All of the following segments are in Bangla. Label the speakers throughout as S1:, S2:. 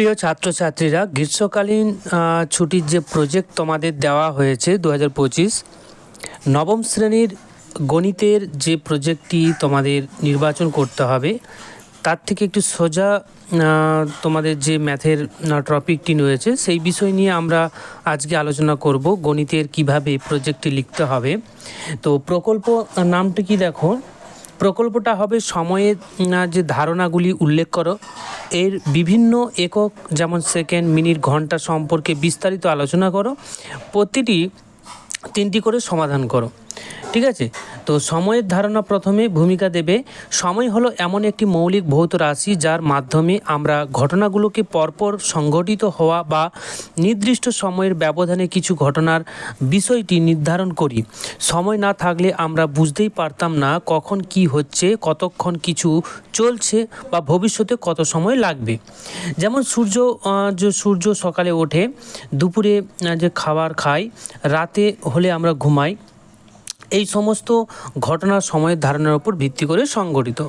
S1: প্রিয় ছাত্রছাত্রীরা, গ্রীষ্মকালীন ছুটির যে প্রজেক্ট তোমাদের দেওয়া হয়েছে দু হাজার পঁচিশ, নবম শ্রেণির গণিতের যে প্রজেক্টটি তোমাদের নির্বাচন করতে হবে, তার থেকে একটু সোজা তোমাদের যে ম্যাথের টপিকটি রয়েছে, সেই বিষয় নিয়ে আমরা আজকে আলোচনা করব, গণিতের কীভাবে প্রজেক্টটি লিখতে হবে। তো প্রকল্প নামটি কি দেখো? প্রকল্পটা হবে সময়ের যে ধারণাগুলি উল্লেখ করো। এর বিভিন্ন একক, যেমন সেকেন্ড মিনিট, ঘণ্টা সম্পর্কে বিস্তারিত আলোচনা করো। প্রতিটি তিনটি করে সমাধান করো। ঠিক আছে? তো সময়ের ধারণা প্রথমে ভূমিকা দেবে, সময় হলো এমন একটি মৌলিক ভৌত রাশি যার মাধ্যমে আমরা ঘটনাগুলোকে পরপর সংঘটিত হওয়া বা নির্দিষ্ট সময়ের ব্যবধানে কিছু ঘটনার বিষয়টি নির্ধারণ করি। সময় না থাকলে আমরা বুঝতেই পারতাম না কখন কি হচ্ছে, কতক্ষণ কিছু চলছে বা ভবিষ্যতে কত সময় লাগবে। যেমন সূর্য যে সূর্য সকালে ওঠে, দুপুরে যে খাবার খাই, রাতে হলে আমরা ঘুমাই এই সমস্ত ঘটনা সময়ের ধারণার উপর ভিত্তি করে সংগঠিত।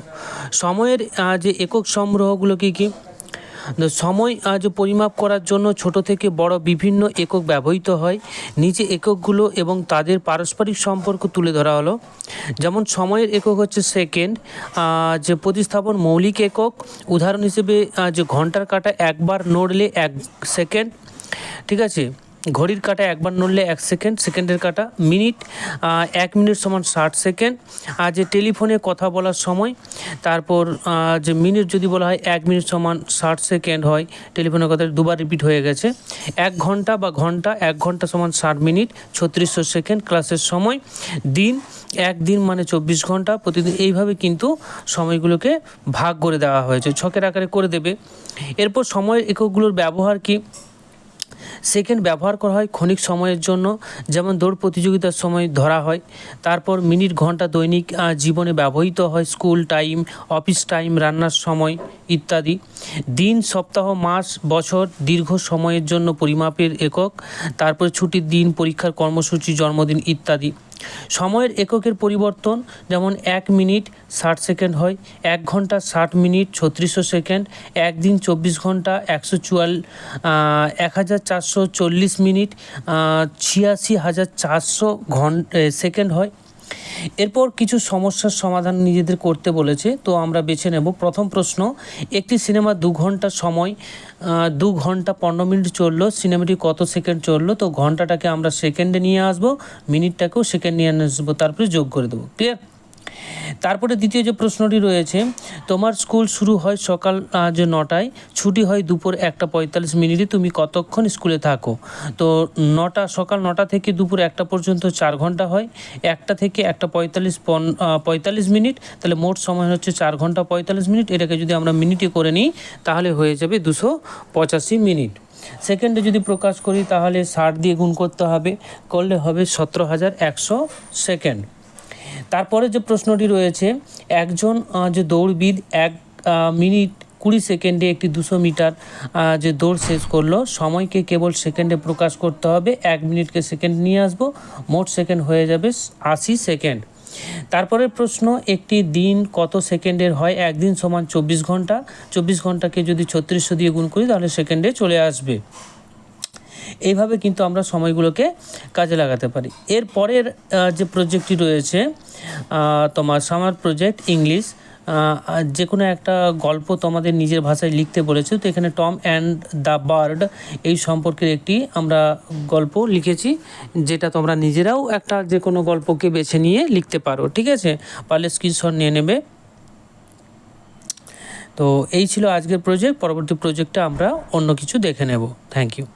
S1: সময়ের যে একক সংগ্রহগুলো কী কী? সময় আজ পরিমাপ করার জন্য ছোট থেকে বড় বিভিন্ন একক ব্যবহৃত হয়, নিচে এককগুলো এবং তাদের পারস্পরিক সম্পর্ক তুলে ধরা হলো। যেমন সময়ের একক হচ্ছে সেকেন্ড যে প্রতিস্থাপন মৌলিক একক, উদাহরণ হিসেবে যে ঘণ্টার কাঁটা একবার নড়লে এক সেকেন্ড, ঠিক আছে? ঘড়ির কাঁটা একবার নড়লে এক সেকেন্ড, সেকেন্ডের কাটা মিনিট এক মিনিট সমান ষাট সেকেন্ড। আর যে টেলিফোনে কথা বলার সময়, তারপর যে মিনিট যদি বলা হয় এক মিনিট সমান ষাট সেকেন্ড হয়, টেলিফোনের কথা দুবার রিপিট হয়ে গেছে। এক ঘণ্টা বা ঘণ্টা, এক ঘণ্টা সমান ষাট মিনিট, ছত্রিশশো সেকেন্ড ক্লাসের সময়। দিন, এক দিন মানে চব্বিশ ঘণ্টা। প্রতিদিন এইভাবে কিন্তু সময়গুলোকে ভাগ করে দেওয়া হয়েছে, ছকের আকারে করে দেবে। এরপর সময়ের এককগুলোর ব্যবহার কি? সেকেন্ড ব্যবহার করা হয় ক্ষণিক সময়ের জন্য, যেমন দৌড় প্রতিযোগিতার সময় ধরা হয়। তারপর মিনিট, ঘণ্টা দৈনিক জীবনে ব্যবহৃত হয় স্কুল টাইম, অফিস টাইম, রান্নার সময় ইত্যাদি। দিন, সপ্তাহ, মাস, বছর, দীর্ঘ সময়ের জন্য পরিমাপের একক। তারপর ছুটির দিন, পরীক্ষার কর্মসূচি, জন্মদিন ইত্যাদি। সময়ের এককের পরিবর্তন, যেমন এক মিনিট ষাট সেকেন্ড হয়, এক ঘণ্টা ষাট মিনিট ছত্রিশশো সেকেন্ড, একদিন চব্বিশ ঘণ্টা একশো চুয়াল এক হাজার চারশো চল্লিশ মিনিট ছিয়াশি হাজার চারশো ঘন সেকেন্ড হয়। এরপর কিছু সমস্যার সমাধান নিজেদের করতে বলেছে। তো আমরা বেছে নেব। প্রথম প্রশ্ন, একটি সিনেমা দু ঘণ্টা সময় দু ঘণ্টা পনেরো মিনিট চলল, সিনেমাটি কত সেকেন্ড চলল, তো ঘন্টাটাকে আমরা সেকেন্ডে নিয়ে আসব, মিনিটটাকেও সেকেন্ড নিয়ে আসব, তারপরে যোগ করে দেবো। ক্লিয়ার তারপরে দ্বিতীয় যে প্রশ্নটি রয়েছে, তোমার স্কুল শুরু হয় সকাল যে নটায়, ছুটি হয় দুপুর একটা পঁয়তাল্লিশ মিনিটে, তুমি কতক্ষণ স্কুলে থাকো? তো নটা, সকাল নটা থেকে দুপুর একটা পর্যন্ত চার ঘণ্টা হয়, একটা থেকে একটা পঁয়তাল্লিশ পন পঁয়তাল্লিশ মিনিট, তাহলে মোট সময় হচ্ছে চার ঘণ্টা পঁয়তাল্লিশ মিনিট, এটাকে যদি আমরা মিনিটে করে নিই, তাহলে হয়ে যাবে দুশো পঁচাশি মিনিট। সেকেন্ডে যদি প্রকাশ করি, তাহলে ষাট দিয়ে গুণ করতে হবে, করলে হবে সতেরো হাজার একশো সেকেন্ড। তারপরে যে প্রশ্নটি রয়েছে, একজন যে দৌড়বিদ এক মিনিট কুড়ি সেকেন্ডে একটি দুশো মিটার যে দৌড় শেষ করল, সময়কে কেবল সেকেন্ডে প্রকাশ করতে হবে, এক মিনিটকে সেকেন্ড নিয়ে আসব, মোট সেকেন্ড হয়ে যাবে আশি সেকেন্ড। তারপরের প্রশ্ন, একটি দিন কত সেকেন্ডের হয়? একদিন সমান চব্বিশ ঘণ্টা, চব্বিশ ঘন্টাকে যদি ছত্রিশশো দিয়ে গুণ করি, তাহলে সেকেন্ডে চলে আসবে। এইভাবে কিন্তু আমরা সময়গুলোকে কাজে লাগাতে পারি। এর পরের যে প্রজেক্টটি রয়েছে তোমার সামার প্রজেক্ট ইংলিশ যে কোনো একটা গল্প তোমাদের নিজের ভাষায় লিখতে বলেছে, তো এখানে টম অ্যান্ড দ্য বার্ড এই সম্পর্কের একটি আমরা গল্প লিখেছি, যেটা তোমরা নিজেরাও একটা যে কোনো গল্পকে বেছে নিয়ে লিখতে পারো, ঠিক আছে? পারলে স্ক্রিনশট নিয়ে নেবে। তো এই ছিল আজকের প্রজেক্ট পরবর্তী প্রজেক্টে আমরা অন্য কিছু দেখে নেব। Thank you